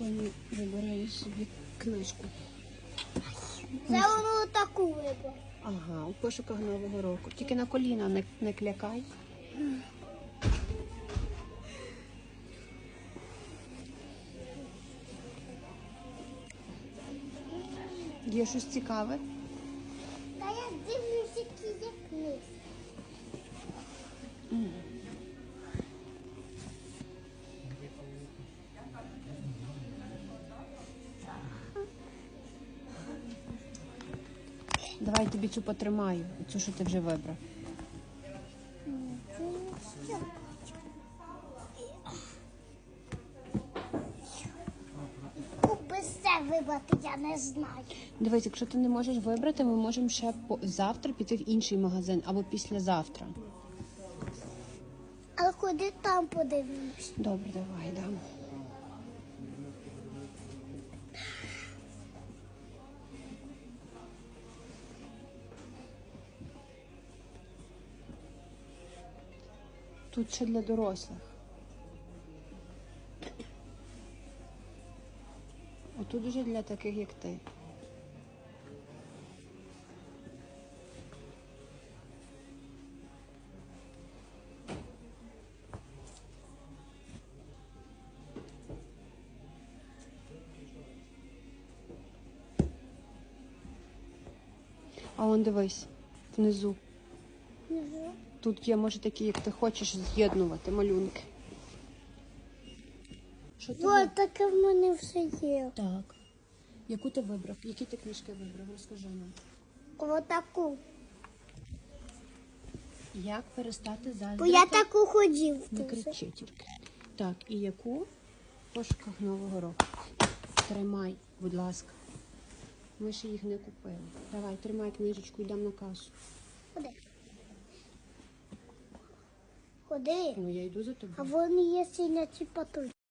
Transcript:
Тоні вибирає собі книжку. Це воно таку вибрав. Ага, у пошуках Нового року. Тільки на коліна не, не клякай. Є щось цікаве? Та я дивлюся, які є книги. Давай я тобі цю потримаю, цю, що ти вже вибрав. Купи все вибрати, я не знаю. Дивись, якщо ти не можеш вибрати, ми можемо ще по- завтра піти в інший магазин або післязавтра. Але ходи там подивимось. Добре, давай, дам. Тут ще для дорослих. Отут уже для таких, як ти. А он дивись, внизу. Угу. Тут є, може, такі, як ти хочеш, з'єднувати малюнки. Що ти Ось таке в мене все є. Так. Яку ти вибрав? Які ти книжки вибрав? Розкажи нам. Отаку. Як перестати Бо я таку ходив. Не дуже. кричи тільки. Так, і яку? В пошуках Нового року. Тримай, будь ласка. Ми ще їх не купили. Давай, тримай книжечку, йдемо на касу. Ходи. Ходи. Ну, я йду за А вони є синяці патруль.